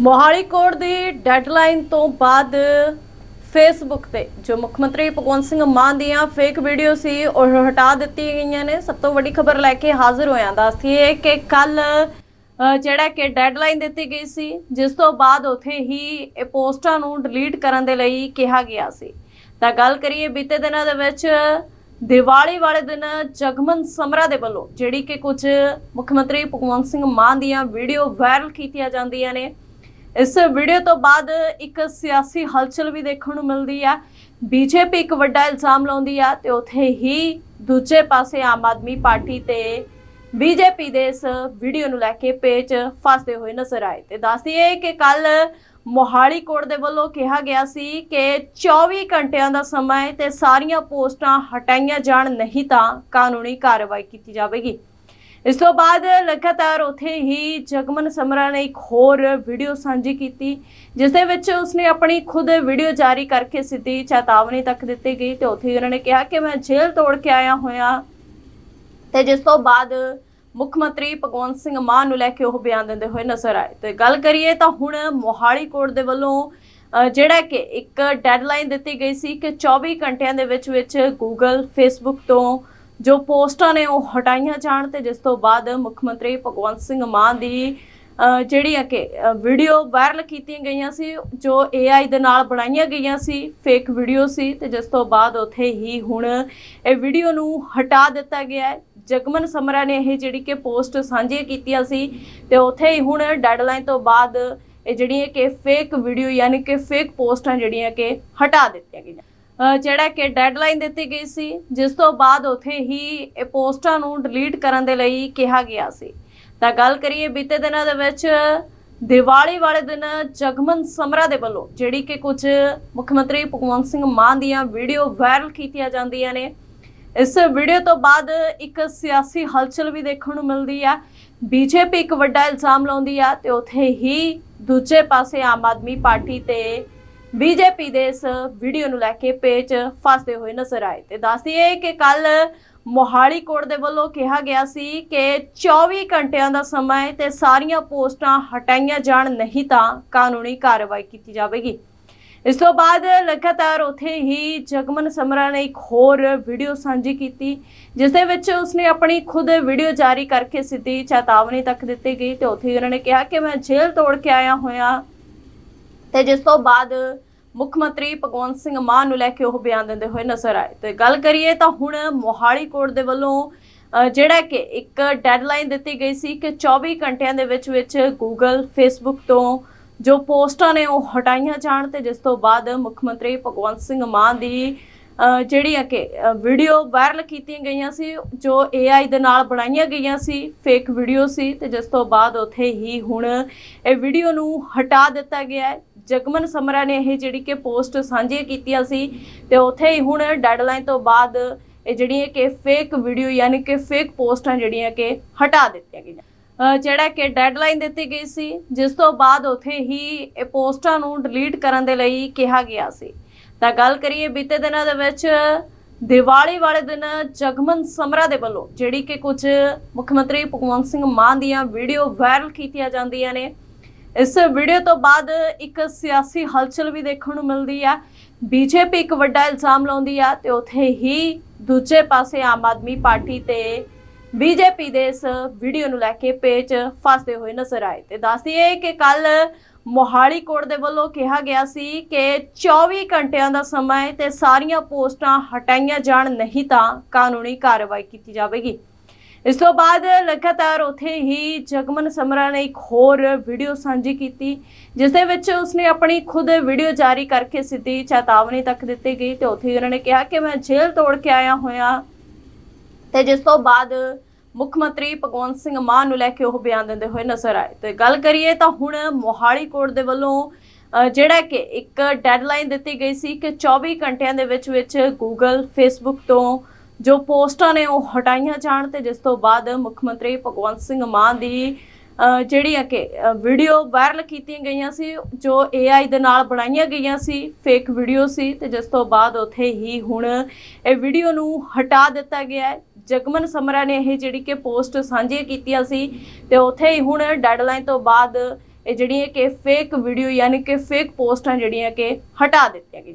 Mohali court ਦੀ deadline ਤੋਂ ਬਾਅਦ Facebook ਤੇ, ਜੋ ਮੁੱਖ ਮੰਤਰੀ ਭਗਵੰਤ ਸਿੰਘ ਮਾਨ ਦੀਆਂ ਫੇਕ ਵੀਡੀਓ ਸੀ, ਉਹ ਹਟਾ ਦਿੱਤੀਆਂ ਗਈਆਂ ਨੇ। ਸਭ ਤੋਂ ਵੱਡੀ ਖਬਰ ਲੈ ਕੇ ਹਾਜ਼ਰ ਹੋਇਆ ਦੱਸਦੀਏ ਕਿ ਕੱਲ ਜਿਹੜਾ ਕਿ ਡੈਡਲਾਈਨ ਦਿੱਤੀ ਗਈ ਸੀ, ਜਿਸ ਤੋਂ ਬਾਅਦ ਉਥੇ ਹੀ ਇਹ ਪੋਸਟਾਂ ਨੂੰ ਡਿਲੀਟ ਕਰਨ ਦੇ ਲਈ ਕਿਹਾ ਗਿਆ ਸੀ। ਤਾਂ ਗੱਲ ਕਰੀਏ ਬੀਤੇ ਦਿਨਾਂ ਦੇ ਵਿੱਚ, ਦੀਵਾਲੀ ਵਾਲੇ ਦਿਨ ਜਗਮਨ ਸਮਰਾ ਦੇ ਵੱਲੋਂ, ਜਿਹੜੀ ਕਿ ਕੁਝ ਮੁੱਖ ਮੰਤਰੀ ਭਗਵੰਤ ਸਿੰਘ ਮਾਨ ਦੀਆਂ ਵੀਡੀਓ ਵਾਇਰਲ ਕੀਤੀਆਂ ਜਾਂਦੀਆਂ ਨੇ ਇਸ ਵੀਡੀਓ ਤੋਂ ਬਾਅਦ ਇੱਕ ਸਿਆਸੀ ਹਲਚਲ ਵੀ ਦੇਖਣ ਨੂੰ ਮਿਲਦੀ ਆ। ਬੀਜੇਪੀ ਇੱਕ ਵੱਡਾ ਇਲਜ਼ਾਮ ਲਾਉਂਦੀ ਆ ਤੇ ਉੱਥੇ ਹੀ ਦੂਜੇ ਪਾਸੇ ਆਮ ਆਦਮੀ ਪਾਰਟੀ ਤੇ ਬੀਜੇਪੀ ਦੇ ਇਸ ਵੀਡੀਓ ਨੂੰ ਲੈ ਕੇ ਪੇਚ ਫਸਦੇ ਹੋਏ ਨਜ਼ਰ ਆਏ ਤੇ ਦੱਸਦੀਏ ਕਿ ਕੱਲ ਮੋਹਾਲੀ ਕੋਰਟ ਦੇ ਵੱਲੋਂ ਕਿਹਾ ਗਿਆ ਸੀ ਕਿ 24 ਘੰਟਿਆਂ ਦਾ ਸਮਾਂ ਹੈ ਤੇ ਸਾਰੀਆਂ ਪੋਸਟਾਂ ਹਟਾਈਆਂ ਜਾਣ ਨਹੀਂ ਤਾਂ ਕਾਨੂੰਨੀ ਕਾਰਵਾਈ ਕੀਤੀ ਜਾਵੇਗੀ। ਇਸ ਤੋਂ ਬਾਅਦ ਲਗਾਤਾਰ ਉਥੇ ਹੀ ਜਗਮਨ ਸਮਰਾ ਨੇ ਇੱਕ ਹੋਰ ਵੀਡੀਓ ਸਾਂਝੀ ਕੀਤੀ, ਜਿਸ ਦੇ ਵਿੱਚ ਉਸਨੇ ਆਪਣੀ ਖੁਦ ਵੀਡੀਓ ਜਾਰੀ ਕਰਕੇ ਸਿੱਧੀ ਚੇਤਾਵਨੀ ਤੱਕ ਦਿੱਤੀ ਗਈ ਤੇ ਉਥੇ ਹੀ ਉਹਨਾਂ ਨੇ ਕਿਹਾ ਕਿ ਮੈਂ ਜੇਲ੍ਹ ਤੋੜ ਕੇ ਆਇਆ ਹੋਇਆ ਤੇ ਜਿਸ ਤੋਂ ਬਾਅਦ ਮੁੱਖ ਮੰਤਰੀ ਭਗਵੰਤ ਸਿੰਘ ਮਾਨ ਨੂੰ ਲੈ ਕੇ ਉਹ ਬਿਆਨ ਦਿੰਦੇ ਹੋਏ ਨਜ਼ਰ ਆਏ। ਤੇ ਗੱਲ ਕਰੀਏ ਤਾਂ ਹੁਣ ਮੋਹਾਲੀ ਕੋਰਟ ਦੇ ਵੱਲੋਂ ਜਿਹੜਾ ਕਿ ਇੱਕ ਡੈਡਲਾਈਨ ਦਿੱਤੀ ਗਈ ਸੀ ਕਿ 24 ਘੰਟਿਆਂ ਦੇ ਵਿੱਚ ਵਿੱਚ ਗੂਗਲ ਫੇਸਬੁੱਕ ਤੋਂ ਜੋ ਪੋਸਟਾਂ ਨੇ ਉਹ ਹਟਾਈਆਂ ਜਾਣ ਤੇ ਜਿਸ ਤੋਂ ਬਾਅਦ ਮੁੱਖ ਮੰਤਰੀ ਭਗਵੰਤ ਸਿੰਘ ਮਾਨ ਦੀ ਜਿਹੜੀਆਂ ਕਿ ਵੀਡੀਓ ਵਾਇਰਲ ਕੀਤੀਆਂ ਗਈਆਂ ਸੀ, ਜੋ AI ਦੇ ਨਾਲ ਬਣਾਈਆਂ ਗਈਆਂ ਸੀ ਫੇਕ ਵੀਡੀਓ ਸੀ ਤੇ ਜਿਸ ਤੋਂ ਬਾਅਦ ਉੱਥੇ ਹੀ ਹੁਣ ਇਹ ਵੀਡੀਓ ਨੂੰ ਹਟਾ ਦਿੱਤਾ ਗਿਆ ਹੈ। ਜਗਮਨ ਸਮਰਾ ਨੇ ਇਹ ਜਿਹੜੀ ਕਿ ਪੋਸਟ ਸਾਂਝੀ ਕੀਤੀਆਂ ਸੀ ਤੇ ਉੱਥੇ ਹੀ ਹੁਣ ਡੈਡਲਾਈਨ ਤੋਂ ਬਾਅਦ ਇਹ ਜਿਹੜੀਆਂ ਕਿ ਫੇਕ ਵੀਡੀਓ ਯਾਨੀ ਕਿ ਫੇਕ ਪੋਸਟਾਂ ਜਿਹੜੀਆਂ ਕਿ ਹਟਾ ਦਿੱਤੀਆਂ ਗਈਆਂ। ਜਿਹੜਾ ਕਿ ਡੈਡਲਾਈਨ ਦਿੱਤੀ ਗਈ ਸੀ, ਜਿਸ ਤੋਂ ਬਾਅਦ ਉੱਥੇ ਹੀ ਇਹ ਪੋਸਟਾਂ ਨੂੰ ਡਿਲੀਟ ਕਰਨ ਦੇ ਲਈ ਕਿਹਾ ਗਿਆ ਸੀ। ਤਾਂ ਗੱਲ ਕਰੀਏ ਬੀਤੇ ਦਿਨਾਂ ਦੇ ਵਿੱਚ, ਦੀਵਾਲੀ ਵਾਲੇ ਦਿਨ ਜਗਮਨ ਸਮਰਾ ਦੇ ਵੱਲੋਂ, ਜਿਹੜੀ ਕਿ ਕੁਝ ਮੁੱਖ ਮੰਤਰੀ ਭਗਵੰਤ ਸਿੰਘ ਮਾਨ ਦੀਆਂ ਵੀਡੀਓ ਵਾਇਰਲ ਕੀਤੀਆਂ ਜਾਂਦੀਆਂ ਨੇ, ਇਸ ਵੀਡੀਓ ਤੋਂ ਬਾਅਦ ਇੱਕ ਸਿਆਸੀ ਹਲਚਲ ਵੀ ਦੇਖਣ ਨੂੰ ਮਿਲਦੀ ਆ। ਬੀਜੇਪੀ ਇੱਕ ਵੱਡਾ ਇਲਜ਼ਾਮ ਲਾਉਂਦੀ ਆ ਤੇ ਉੱਥੇ ਹੀ ਦੂਜੇ ਪਾਸੇ ਆਮ ਆਦਮੀ ਪਾਰਟੀ ਤੇ ਬੀਜੇਪੀ ਦੇ ਇਸ ਵੀਡੀਓ ਨੂੰ ਲੈ ਕੇ ਪੇਚ ਫਸਦੇ ਹੋਏ ਨਜ਼ਰ ਆਏ ਤੇ ਦੱਸਦੀਏ ਕਿ ਕੱਲ ਮੋਹਾਲੀ ਕੋਰਟ ਦੇ ਵੱਲੋਂ ਕਿਹਾ ਗਿਆ ਸੀ ਕਿ 24 ਘੰਟਿਆਂ ਦਾ ਸਮਾਂ ਹੈ ਤੇ ਸਾਰੀਆਂ ਪੋਸਟਾਂ ਹਟਾਈਆਂ ਜਾਣ ਨਹੀਂ ਤਾਂ ਕਾਨੂੰਨੀ ਕਾਰਵਾਈ ਕੀਤੀ ਜਾਵੇਗੀ। ਇਸ ਤੋਂ ਬਾਅਦ ਲਗਾਤਾਰ ਉਥੇ ਹੀ ਜਗਮਨ ਸਮਰਾ ਨੇ ਇੱਕ ਹੋਰ ਵੀਡੀਓ ਸਾਂਝੀ ਕੀਤੀ, ਜਿਸ ਦੇ ਵਿੱਚ ਉਸਨੇ ਆਪਣੀ ਖੁਦ ਵੀਡੀਓ ਜਾਰੀ ਕਰਕੇ ਸਿੱਧੀ ਚੇਤਾਵਨੀ ਤੱਕ ਦਿੱਤੀ ਗਈ ਤੇ ਉਥੇ ਹੀ ਉਹਨਾਂ ਨੇ ਕਿਹਾ ਕਿ ਮੈਂ ਜੇਲ੍ਹ ਤੋੜ ਕੇ ਆਇਆ ਹੋਇਆ ਤੇ ਜਿਸ ਤੋਂ ਬਾਅਦ ਮੁੱਖ ਮੰਤਰੀ ਭਗਵੰਤ ਸਿੰਘ ਮਾਨ ਨੂੰ ਲੈ ਕੇ ਉਹ ਬਿਆਨ ਦਿੰਦੇ ਹੋਏ ਨਜ਼ਰ ਆਏ। ਤੇ ਗੱਲ ਕਰੀਏ ਤਾਂ ਹੁਣ ਮੋਹਾਲੀ ਕੋਰਟ ਦੇ ਵੱਲੋਂ ਜਿਹੜਾ ਕਿ ਇੱਕ ਡੈਡਲਾਈਨ ਦਿੱਤੀ ਗਈ ਸੀ ਕਿ 24 ਘੰਟਿਆਂ ਦੇ ਵਿੱਚ ਵਿੱਚ ਗੂਗਲ ਫੇਸਬੁੱਕ ਤੋਂ ਜੋ ਪੋਸਟਾਂ ਨੇ ਉਹ ਹਟਾਈਆਂ ਜਾਣ ਤੇ ਜਿਸ ਤੋਂ ਬਾਅਦ ਮੁੱਖ ਮੰਤਰੀ ਭਗਵੰਤ ਸਿੰਘ ਮਾਨ ਦੀ ਜਿਹੜੀਆਂ ਕਿ ਵੀਡੀਓ ਵਾਇਰਲ ਕੀਤੀਆਂ ਗਈਆਂ ਸੀ, ਜੋ AI ਦੇ ਨਾਲ ਬਣਾਈਆਂ ਗਈਆਂ ਸੀ ਫੇਕ ਵੀਡੀਓ ਸੀ ਤੇ ਜਿਸ ਤੋਂ ਬਾਅਦ ਉੱਥੇ ਹੀ ਹੁਣ ਇਹ ਵੀਡੀਓ ਨੂੰ ਹਟਾ ਦਿੱਤਾ ਗਿਆ ਹੈ। ਜਗਮਨ ਸਮਰਾ ਨੇ ਇਹ ਜਿਹੜੀ ਕਿ ਪੋਸਟ ਸਾਂਝੀ ਕੀਤੀਆਂ ਸੀ ਤੇ ਉੱਥੇ ਹੀ ਹੁਣ ਡੈਡਲਾਈਨ ਤੋਂ ਬਾਅਦ ਇਹ ਜਿਹੜੀਆਂ ਕਿ ਫੇਕ ਵੀਡੀਓ ਯਾਨੀ ਕਿ ਫੇਕ ਪੋਸਟਾਂ ਜਿਹੜੀਆਂ ਕਿ ਹਟਾ ਦਿੱਤੀਆਂ ਗਈਆਂ। ਜਿਹੜਾ ਕਿ ਡੈਡਲਾਈਨ ਦਿੱਤੀ ਗਈ ਸੀ, ਜਿਸ ਤੋਂ ਬਾਅਦ ਉੱਥੇ ਹੀ ਇਹ ਪੋਸਟਾਂ ਨੂੰ ਡਿਲੀਟ ਕਰਨ ਦੇ ਲਈ ਕਿਹਾ ਗਿਆ ਸੀ। ਤਾਂ ਗੱਲ ਕਰੀਏ ਬੀਤੇ ਦਿਨਾਂ ਦੇ ਵਿੱਚ ਦੀਵਾਲੀ ਵਾਲੇ ਦਿਨ ਜਗਮਨ ਸਮਰਾ ਦੇ ਵੱਲੋਂ ਜਿਹੜੀ ਕਿ ਕੁਝ ਮੁੱਖ ਮੰਤਰੀ ਭਗਵੰਤ ਸਿੰਘ ਮਾਨ ਦੀਆਂ ਵੀਡੀਓ ਵਾਇਰਲ ਕੀਤੀਆਂ ਜਾਂਦੀਆਂ ਨੇ ਇਸ ਵੀਡੀਓ ਤੋਂ ਬਾਅਦ ਇੱਕ ਸਿਆਸੀ ਹਲਚਲ ਵੀ ਦੇਖਣ ਨੂੰ ਮਿਲਦੀ ਆ। ਬੀਜੇਪੀ ਇੱਕ ਵੱਡਾ ਇਲਜ਼ਾਮ ਲਾਉਂਦੀ ਆ ਤੇ ਉੱਥੇ ਹੀ ਦੂਜੇ ਪਾਸੇ ਆਮ ਆਦਮੀ ਪਾਰਟੀ ਤੇ ਬੀਜੇਪੀ ਦੇ ਇਸ ਵੀਡੀਓ ਨੂੰ ਲੈ ਕੇ ਪੇਚ ਫਸਦੇ ਹੋਏ ਨਜ਼ਰ ਆਏ ਤੇ ਦੱਸਦੀਏ ਕਿ ਕੱਲ ਮੋਹਾਲੀ ਕੋਰਟ ਦੇ ਵੱਲੋਂ ਕਿਹਾ ਗਿਆ ਸੀ ਕਿ 24 ਘੰਟਿਆਂ ਦਾ ਸਮਾਂ ਹੈ ਤੇ ਸਾਰੀਆਂ ਪੋਸਟਾਂ ਹਟਾਈਆਂ ਜਾਣ ਨਹੀਂ ਤਾਂ ਕਾਨੂੰਨੀ ਕਾਰਵਾਈ ਕੀਤੀ ਜਾਵੇਗੀ। ਇਸ ਤੋਂ ਬਾਅਦ ਲਗਾਤਾਰ ਉਥੇ ਹੀ ਜਗਮਨ ਸਮਰਾ ਨੇ ਇੱਕ ਹੋਰ ਵੀਡੀਓ ਸਾਂਝੀ ਕੀਤੀ, ਜਿਸ ਦੇ ਵਿੱਚ ਉਸਨੇ ਆਪਣੀ ਖੁਦ ਵੀਡੀਓ ਜਾਰੀ ਕਰਕੇ ਸਿੱਧੀ ਚੇਤਾਵਨੀ ਤੱਕ ਦਿੱਤੀ ਗਈ ਤੇ ਉਥੇ ਹੀ ਉਹਨਾਂ ਨੇ ਕਿਹਾ ਕਿ ਮੈਂ ਜੇਲ੍ਹ ਤੋੜ ਕੇ ਆਇਆ ਹੋਇਆ। ਤੇ ਜਿਸ ਤੋਂ ਬਾਅਦ ਮੁੱਖ ਮੰਤਰੀ ਭਗਵੰਤ ਸਿੰਘ ਮਾਨ ਨੂੰ ਲੈ ਕੇ ਉਹ ਬਿਆਨ ਦਿੰਦੇ ਹੋਏ ਨਜ਼ਰ ਆਏ। ਤੇ ਗੱਲ ਕਰੀਏ ਤਾਂ ਹੁਣ ਮੋਹਾਲੀ ਕੋਰਟ ਦੇ ਵੱਲੋਂ ਜਿਹੜਾ ਕਿ ਇੱਕ ਡੈਡਲਾਈਨ ਦਿੱਤੀ ਗਈ ਸੀ ਕਿ 24 ਘੰਟਿਆਂ ਦੇ ਵਿੱਚ ਵਿੱਚ ਗੂਗਲ ਫੇਸਬੁੱਕ ਤੋਂ ਜੋ ਪੋਸਟਾਂ ਨੇ ਉਹ ਹਟਾਈਆਂ ਜਾਣ ਤੇ ਜਿਸ ਤੋਂ ਬਾਅਦ ਮੁੱਖ ਮੰਤਰੀ ਭਗਵੰਤ ਸਿੰਘ ਮਾਨ ਦੀ ਜਿਹੜੀਆਂ ਕਿ ਵੀਡੀਓ ਵਾਇਰਲ ਕੀਤੀਆਂ ਗਈਆਂ ਸੀ, ਜੋ AI ਦੇ ਨਾਲ ਬਣਾਈਆਂ ਗਈਆਂ ਸੀ ਫੇਕ ਵੀਡੀਓ ਸੀ ਤੇ ਜਿਸ ਤੋਂ ਬਾਅਦ ਉੱਥੇ ਹੀ ਹੁਣ ਇਹ ਵੀਡੀਓ ਨੂੰ ਹਟਾ ਦਿੱਤਾ ਗਿਆ ਹੈ। ਜਗਮਨ ਸਮਰਾ ਨੇ ਇਹ ਜਿਹੜੀ ਕਿ ਪੋਸਟ ਸਾਂਝੀ ਕੀਤੀਆਂ ਸੀ ਤੇ ਉੱਥੇ ਹੀ ਹੁਣ ਡੈਡਲਾਈਨ ਤੋਂ ਬਾਅਦ ਇਹ ਜਿਹੜੀਆਂ ਕਿ ਫੇਕ ਵੀਡੀਓ ਯਾਨੀ ਕਿ ਫੇਕ ਪੋਸਟਾਂ ਜਿਹੜੀਆਂ ਕਿ ਹਟਾ ਦਿੱਤੀਆਂ ਗਈਆਂ।